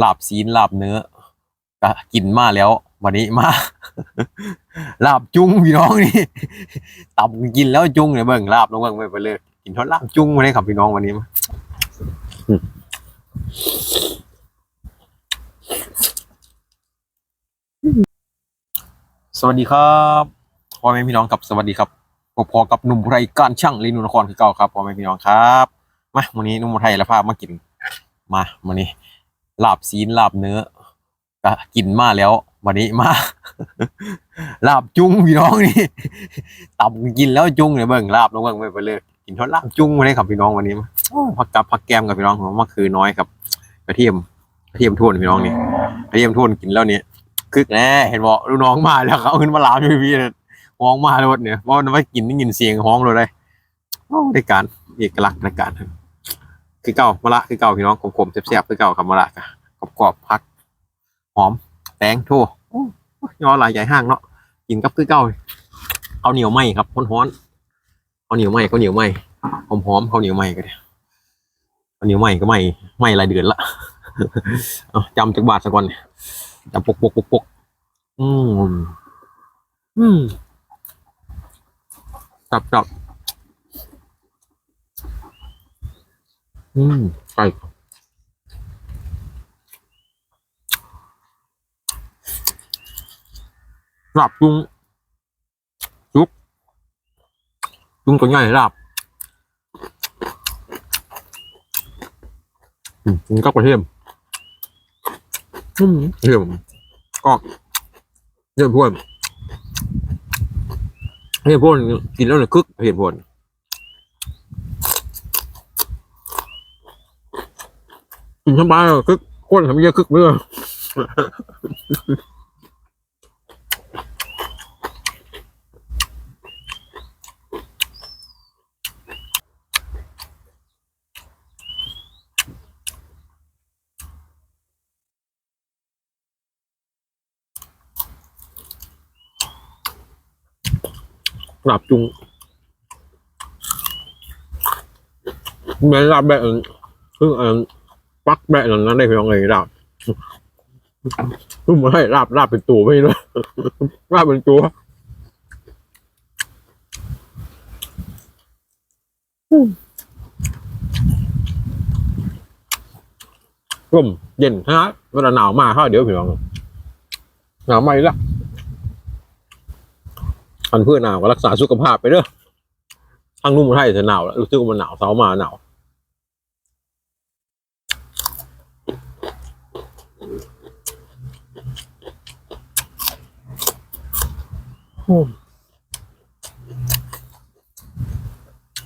ลาบซีนลาบเนื้อก็กินมาแล้ว วันนี้มาลาบจุ้งพี่น้องนี่ตับกินแล้วจุ้งเนี่ยเบิ่งลาบลงเบิ่งไปเลยกินทอดลาบจุ้งมาเลยครับพี่น้องวันนี้มาสวัสดีครับพ่อแม่พี่น้องครับสวัสดีครับพบพอกับหนุ่มไทยการช่างลีนุนครคือเก่าครับพ่อแม่พี่น้องครับมาวันนี้หนุ่มไทยและภาพมากินมาวันนี้ ลาบซีนลาบเนื้อก็กินมาแล้ววันนี้มา ลาบจุ้งพี่น้องนี่ตับกินแล้วจุ้งเนี่ยเบิ่งลาบลงเบิ่งไปเลยกินทอดลาบจุ้งมาเลยครับพี่น้องวันนี้มาผักกับผักแกมกับพี่น้องผมว่าคือน้อยครับกระเทียมกระเทียมทุ่นพี่น้องนี่กระเทียมทุ่นกินแล้วเนี่ยคึกแน่เห็นบอกลูกน้องมาแล้วเขาขึ้นมาลามอยู่พี่นี่ยห้องมาเลยวันเนี่ยเพราะว่ากินได้ยินเสียงห้องเลยได้การเอกลักษณ์ในการ คือเก่ามะละคือเก่าพี่น้องขมๆแซ่บๆคือเก่าครับมะละกะกรอบๆพักหอมแตงโถโอ้ยอหลายใหญ่ห้างเนาะกินกับคือเก่าเอาเหนียวไหมครับฮ้อนๆเอาเหนียวไหมก็เหนียวไหมหอมๆเขาวเหนียวไหมก็ได้เอาเหนียวไหมก็ไหมไหมรายเดือนละจำจากบาทสักก่อนจำปกปกปกปกอืมอืมจับจับ อืมไก่ลาบจุ้งจุ๊บจุ้งตัวใหญ่หลาบอืมกินกับกระเทียมอืมเทียมก็เทียมพ่นเทียมพ่นกินแล้วเนี่ยคึกเทียมพ่น กินสบายอะคึกก้นทำเยอะคึกเมื่อหลับจุงแม่หลับแบบอื่นคือเออ ปักแบะนั้นได้เพียงไงลาบไม่ให้ลาบลาบเป็นตัวไม่ด้วยลาบเป็นตัวร่มเย็นฮะเวลาหนาวมากเข้าเดี๋ยวพี่น้องหนาวไม่ละอันเพื่อหนาวก็รักษาสุขภาพไปเด้อทางนุ่มไทยจะหนาวแล้วรู้สึกว่ามันหนาวเสาร์มาหนาว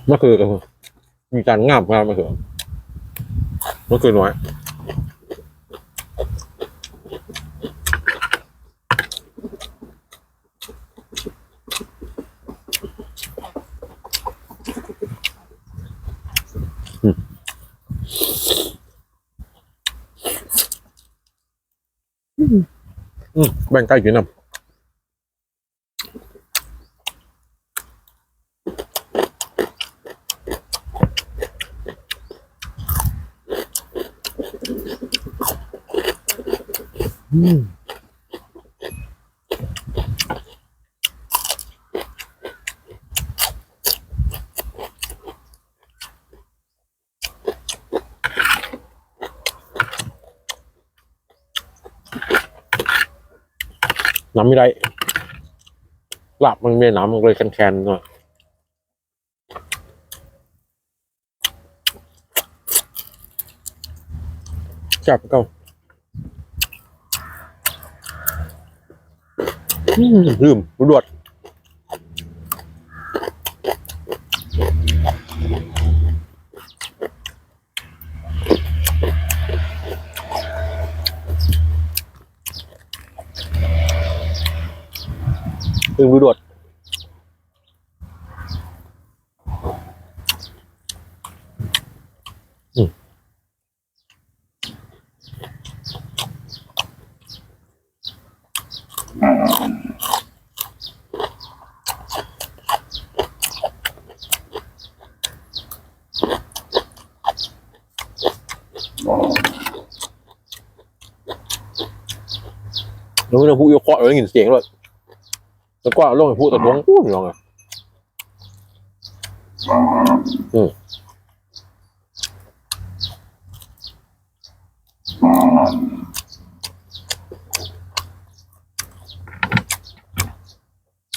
มื่อคืนมีการง่ามมาเมื่อคืนเมื่อคืนน้อยอืมแบ่งใกล้กินน้ำ น้ำไม่ได้หลับมันไม่น้ำมันเลยแคนๆหน่อยจับก็ อืม ลืมรวดลืมรวดอืม แล้วมันพูดยกเคาะแล้วได้ยินเสียงเลยแล้วก็ลงไปพูดตะทงพูดลงอะอืม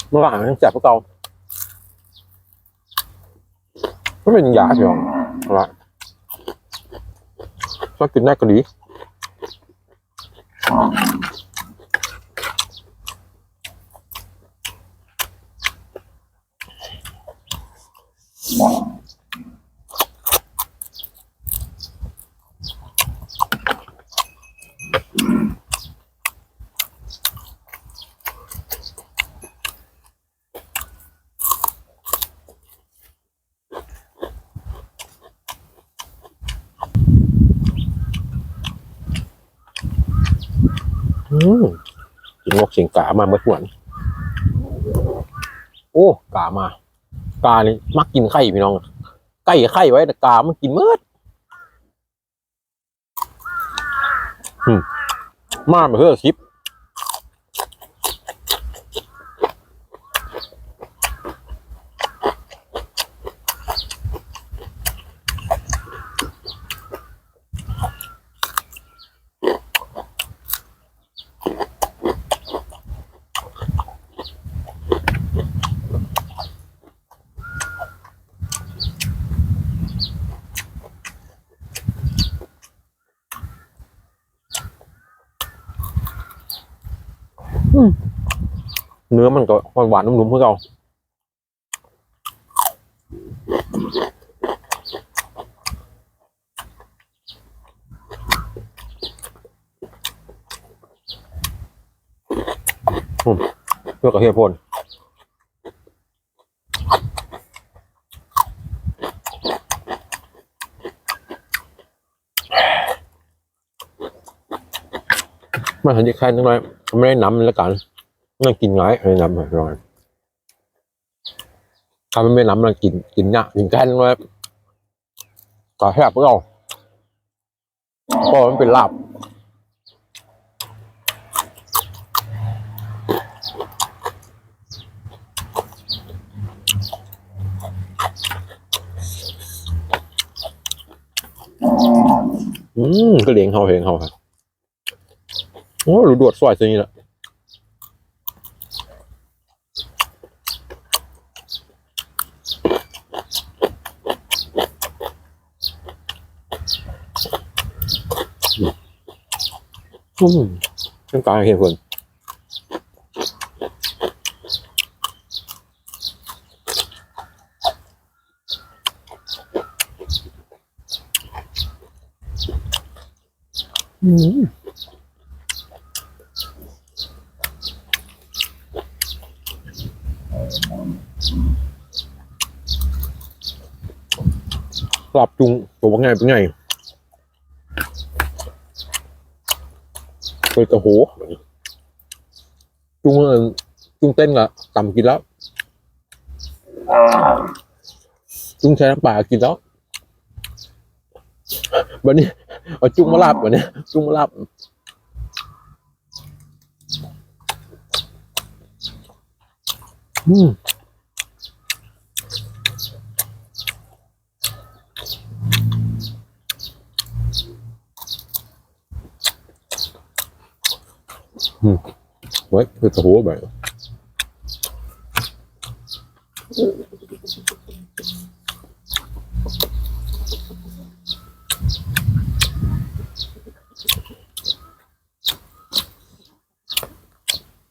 เมื่อวานมันแสบพวกเราก็เป็นยาเดียวอะ ไรชอบกินได้ก็ดีอื กินงกเสียงกามาเมื่อวันโอ้กามากานี่มักกินไข่พี่น้องไก่ไข่ไว้แต่กามันกินเมื่ออืมมาเพื่อคลิป เนื้อมันก็หวานนุ่มๆเพื่อเราอืมเพื่อกระเทียมพ่นมาหันจะแค่นิดหน่อย ไม่ได้น้ำแล้วกันนั่งกินง่ายไม่น้ำอร่อยถ้ามันไม่น้ำมันกินกินยากกินแค่นั้นเลยก็แค่พวกเราเพราะมันเป็นลาบอืมก็เลี้ยงเขาเองเขาครับ โอ้รู้ดวดสวยจริงๆแหละอืมต้องการเหตุผลอืม ปรับจุงตัวว่าไงเป็นไงเปิดกระโหจุงเอิญจุงเต้นละต่ำกินแล้วจุงใช้น้ำปลากินแล้ววันนี้เอาจุงมาลาบวันนี้จุงมาลาบอืม ไว้เปิดกระโหไป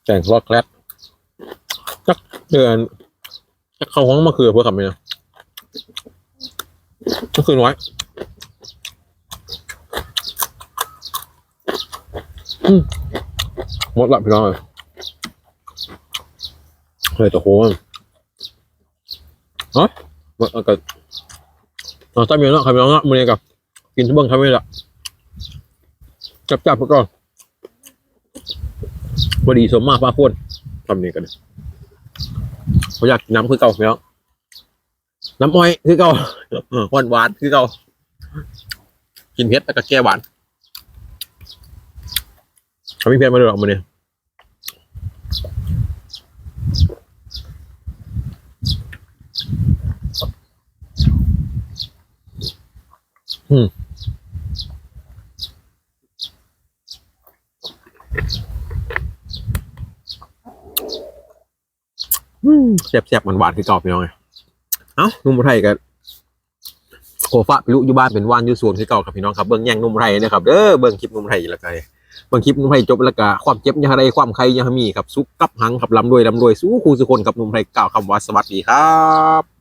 แต่งรอดแคลดจักเดือนจักเข้าห้องม มดละพี่น้องเลยเฮ้ยต่โหมันเนาะมันก็เอาตั้งเมียเนาะครับพี่น้องเนาะมื้อนี้กับกินทุกเบิ้งครับไม่ละจับจับๆพวกก็พอดีสมมากป้าพ่นทำนี่กันผมอยากน้ำคือเก่าพี่น้องน้ำอ้อยคือเก่าหวานหวานคือเก่ากินเผ็ดแล้วก็แก้หวาน เอาพี่เพชรมาดูหรอกมาเนี่ยอืมแซ่บๆหวานๆคือเก่าพี่น้องไงเอ้านุ่มไทยกันโคฟ้าพิลุอยู่บ้านเป็นว่านอยู่สวนคือเก่าครับพี่น้องครับเบื้องแย่งนุ่มไทยนะครับเด้อเบื้องคลิปนุ่มไทยแล้วกัน บางคลิปนุ่มไทยจบแล้วก็ความเจ็บยังไรความใครยังมีครับสุกกับหังครับลำรวยลำรวยสู้ครูสุคนกับนุ่มไทยกล่าวคำว่าสวัสดีครับ